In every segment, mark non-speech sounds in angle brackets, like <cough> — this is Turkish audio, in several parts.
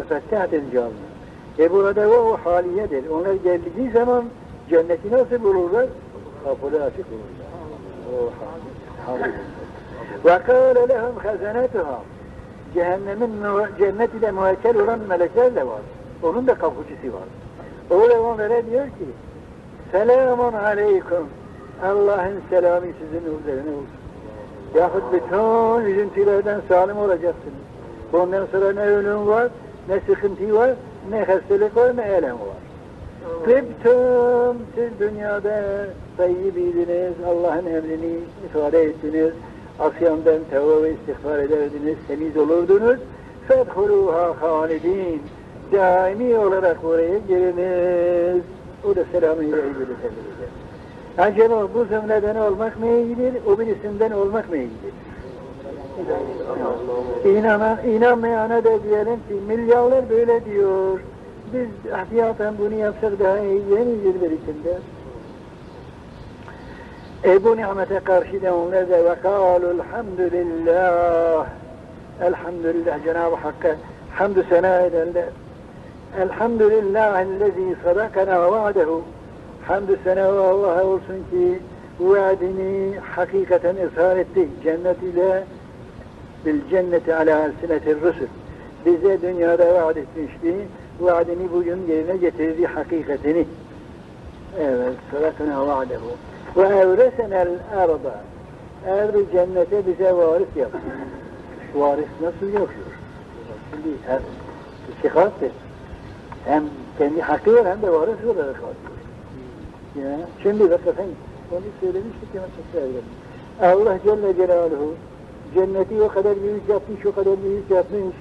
müfettehaten canlı. E burada o, haliyedir. Onlar geldiği zaman cenneti nasıl bulurlar? Kapıları açık bulurlar. O hali. kâle lehum hazanetuha. Cehennemin cennet ile muhekkel olan melekler de var. Onun da kapıcısı var. O da onlara diyor ki Selamun aleyküm. Allah'ın selamı sizin üzerine olsun. Yahut bütün üzüntülerden salim olacaksınız. Bundan sonra ne ölüm var, ne sıkıntı var, ne hastalık var, ne elem var. Tıptım siz dünyada tayyibiydiniz, Allah'ın emrini ifade ettiniz, asyandan tevbe ve istiğfar ederdiniz, temiz olurdunuz. Fedhuluha halidin, daimi olarak oraya giriniz. O da selamı ilahi böyle tebliğ Acaba bu zümreden olmak mı iyidir, o birisinden olmak mı iyidir? İnana, inanmayana da diyelim ki milyarlar böyle diyor. Biz ahtiyaten bunu yapsak daha iyi yenidir birikinde. E bu nimete karşı da onlar da ve elhamdülillah. Elhamdülillah Cenab-ı Hakk'a hamdü sena ederler. Elhamdülillah ellezî sadakana va'dehu. Hamdü sena ve Allah'a olsun ki vaadini hakikaten eshar etti. Cennet ile bil cenneti ala elsinetir rusul. Bize dünyada vaat etmişti. Vaadini bugün yerine getirdi hakikatini. Evet, sadakana va'dehu. Ve evresenel arda. Erdi cennete bize varis yaptı. Varis nasıl yapıyor? Şimdi her istikattır. Hem kendi hakkı var hem de varis olarak alıyor. Ya, şimdi bak efendim, onu söylemiştik ama tekrar edelim. Allah Celle Celaluhu cenneti o kadar büyük yapmış, o kadar büyük yapmış.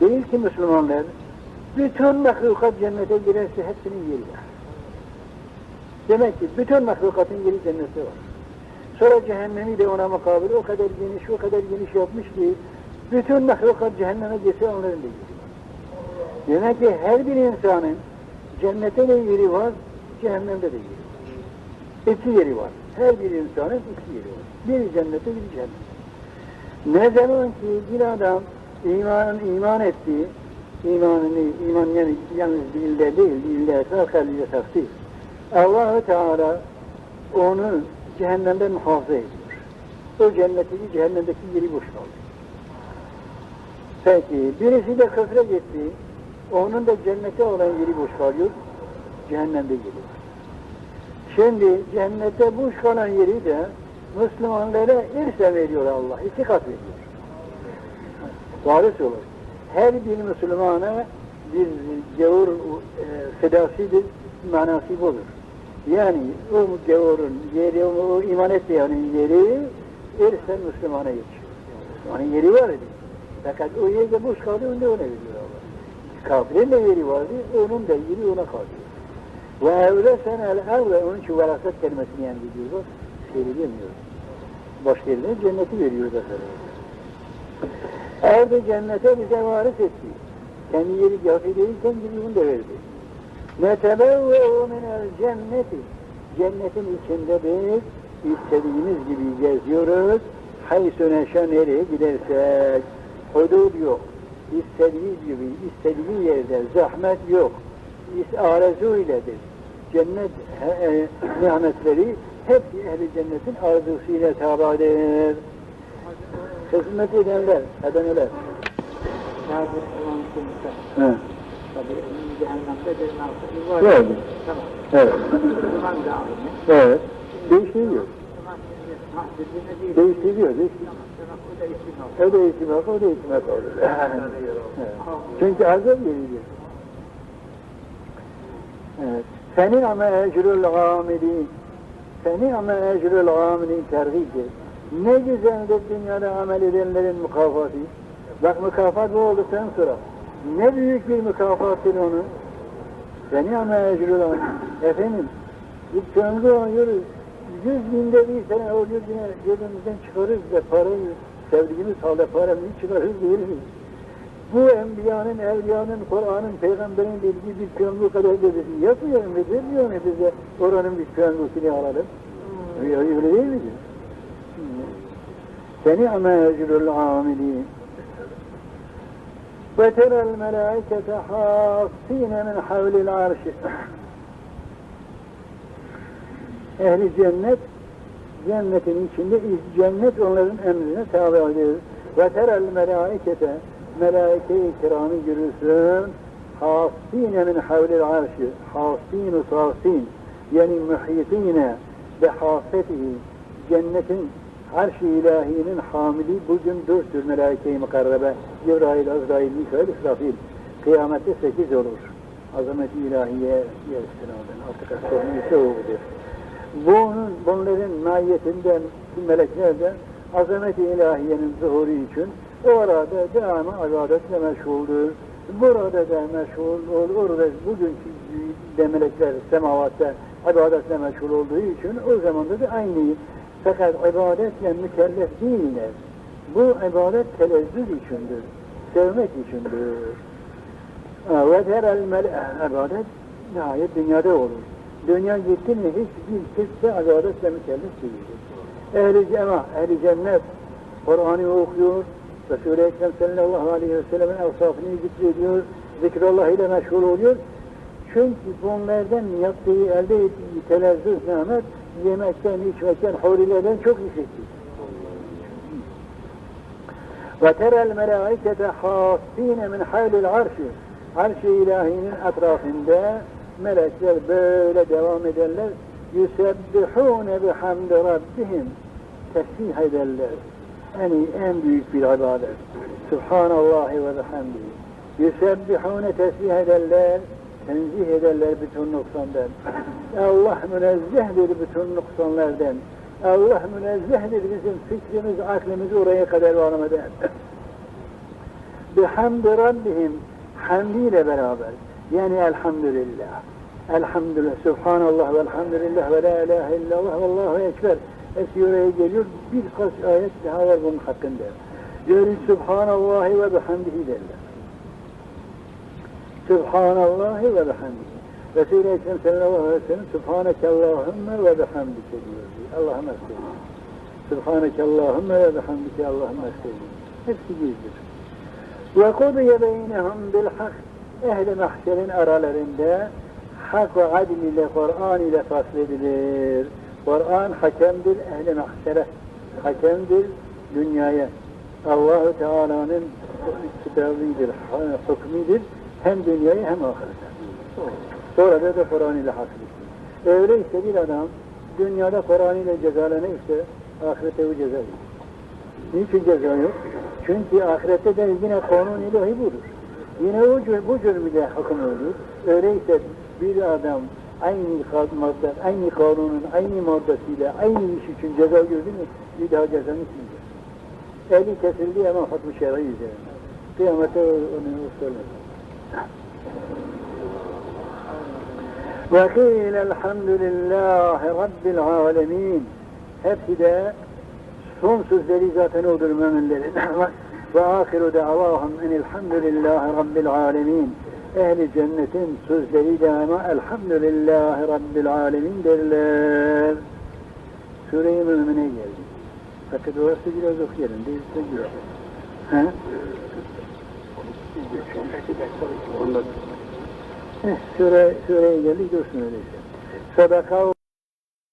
Değil ki Müslümanlar, bütün mahlukat cennete girerse hepsinin yeri var. Demek ki bütün mahlukatın yeri cennette var. Sonra cehennemi de ona mukabil o kadar geniş, o kadar geniş yapmış ki bütün mahlukat cehenneme girse onların da yeri var. Demek ki her bir insanın cennete de yeri var, cehennemde de yeri var. İki yeri var. Her bir insanın iki yeri var. Biri cennette, biri cehennette. Ne zaman ki bir adam iman, iman ettiği, imanını, iman yani yalnız dilde değil, dilde, kalbiyle tasdik. Allah-u Teala onu cehennemden muhafaza ediyor. O cennetteki cehennemdeki yeri boş kaldı. Peki, birisi de küfre gitti, onun da cennete olan yeri boş kalıyor, cehennemde var. Şimdi cennette boş kalan yeri de Müslümanlara irse veriyor Allah, iki kat veriyor. Varis olur. Her bir Müslümana bir gavur e, fedasidir, manası budur. Yani o gavurun yeri, o iman etmeyenin yeri irsen Müslümana geçiyor. Onun yeri var idi. Fakat o yerde boş kaldı, onu da ona veriyor Allah. Kafirin de yeri vardı, onun da yeri ona kalıyor. Ve evlesen el evle, onun için veraset kelimesini yani gidiyor. Söyleyemiyor. Başka yerine cenneti veriyor da sana. Evde cennete bize varis etti. Kendi yeri kafi değilken gibi bunu da verdi. Netebevve'u minel cenneti. Cennetin içinde biz istediğimiz gibi geziyoruz. Haysu neşe nereye gidersek. Hudud yok. İstediği gibi, istediği yerde zahmet yok. Arzu iledir. Cennet e, e, nimetleri hepsi ehli cennetin arzusuyla tabidir. Hizmet edenler, edenler. Evet. Da alimi. Evet. Değiştiriyor. Değiştiriyor. Değiştiriyor. O da yok. O da ihtimak olur. Evet. Çünkü azap yeridir. Evet. Seni ama ecrül amilin. Seni ama ecrül amilin tergibdir. Ne güzeldir dünyada amel edenlerin mükafatı. Bak mükafat bu olduktan sonra ne büyük bir mükafattır onu. Seni ama ecrül amilin. Efendim, bir kömrü alıyoruz. Yüz binde bir sene o yüz bine cebimizden çıkarırız da parayı sevdiğimiz halde paranı çıkarırız veririz bu enbiyanın, evliyanın, Kur'an'ın, peygamberin bildiği bir çoğunluğu kadar dedesi yapmıyor mu? Demiyor mu bize oranın bir çoğunluğunu alalım? Hmm. Öyle değil mi? Hmm. Seni ama ecrül amilin. Ve terel melâikete hâsîne min havlil arşi. Ehli cennet, cennetin içinde cennet onların emrine tabi edilir. Ve terel melâikete melaike-i kiramı görürsün. Hasine min havlil arşi. Hasinu sasin. Yani muhitine ve hasetihi. Cennetin arş-ı ilahinin hamili bugün dörttür melaike-i mukarrebe. Cebrail, Azrail, Mikail, İsrafil. Kıyamette sekiz olur. Azamet-i ilahiye istinaden. Artık astronomisi o budur. Bunun, bunların mahiyetinden, meleklerden azamet-i ilahiyenin zuhuru için orada devamlı ibadetle meşguldür. Burada da meşgul olur. Orada bugünkü de melekler semavatta ibadetle meşgul olduğu için o zamanda da aynı. Fakat ibadetle mükellef değiller. Bu ibadet telezzüz içindir. Sevmek içindir. Ve terel ibadet nihayet dünyada olur. Dünya gitti mi hiçbir kimse ibadetle mükellef değildir. Ehli cema, ehli cennet Kur'an'ı okuyor, Resul-i Ekrem sallallahu aleyhi ve sellem'in evsafını zikrediyor, zikrullah ile meşgul oluyor. Çünkü bunlardan yaptığı, elde ettiği telezzüz nimet, yemekten, içmekten, hurilerden çok yüksektir. Terel melaikete hasine min haylil arşi. Arş-ı ilahinin etrafında melekler böyle devam ederler. Yusebbihune bihamdi rabbihim. Tesbih ederler. Yani en büyük bir ibadet. Subhanallah ve bihamdihi. Yusebbihune tesbih ederler. Tenzih ederler bütün noksandan. Allah münezzehdir bütün noksanlardan. Allah münezzehdir bizim fikrimiz, aklımız oraya kadar varmadan. <coughs> Bihamdi Rabbihim hamdiyle beraber. Yani elhamdülillah. Elhamdülillah, Subhanallah ve elhamdülillah ve la ilahe illallah ve allahu ekber. Hepsi oraya geliyor. Birkaç ayet daha var bunun hakkında. Diyor Subhanallah ve bihamdihi derler. Subhanallah ve bihamdihi. Resul-i Ekrem sallallahu aleyhi ve sellem Subhaneke Allahümme ve bihamdike diyor. Allah'ım estağfirullah. Subhaneke ve bihamdike Allah'ım estağfirullah. Hepsi gizlidir. Ve kudiye beynehum bil hak. Ehli mahşerin aralarında hak ve adil ile Kur'an ile fasledilir. Kur'an hakemdir ehli mahşere. Hakemdir dünyaya. Allahu Teala'nın kitabıdır, hükmüdür. Hem dünyaya hem ahirete. Sonra da, Kur'an ile hasrettir. Öyleyse bir adam dünyada Kur'an ile cezalanırsa ahirette o ceza yok. Niçin ceza yok? Çünkü ahirette de yine kanun ilahi budur. Yine o, bu cürmüyle hüküm olur. Öyleyse bir adam aynı madde, aynı kanunun aynı maddesiyle aynı iş için ceza gördü mü bir daha cezanı sildi. Eli kesildi ama hükmü şer'i üzerine. Kıyamete onu söylemez. وقيل الحمد لله رب العالمين hepsi de son sözleri zaten odur müminlerin. Ve ahiru davahum enilhamdülillahi rabbil alemin. Ehli cennetin sözleri de ama elhamdülillahi rabbil alemin derler. Sure-i Mümin'e geldi. Fakat orası biraz okuyalım. Değilse güzel. Ha? Eh, Süre, süreye geldik dursun öyleyse. Sadaka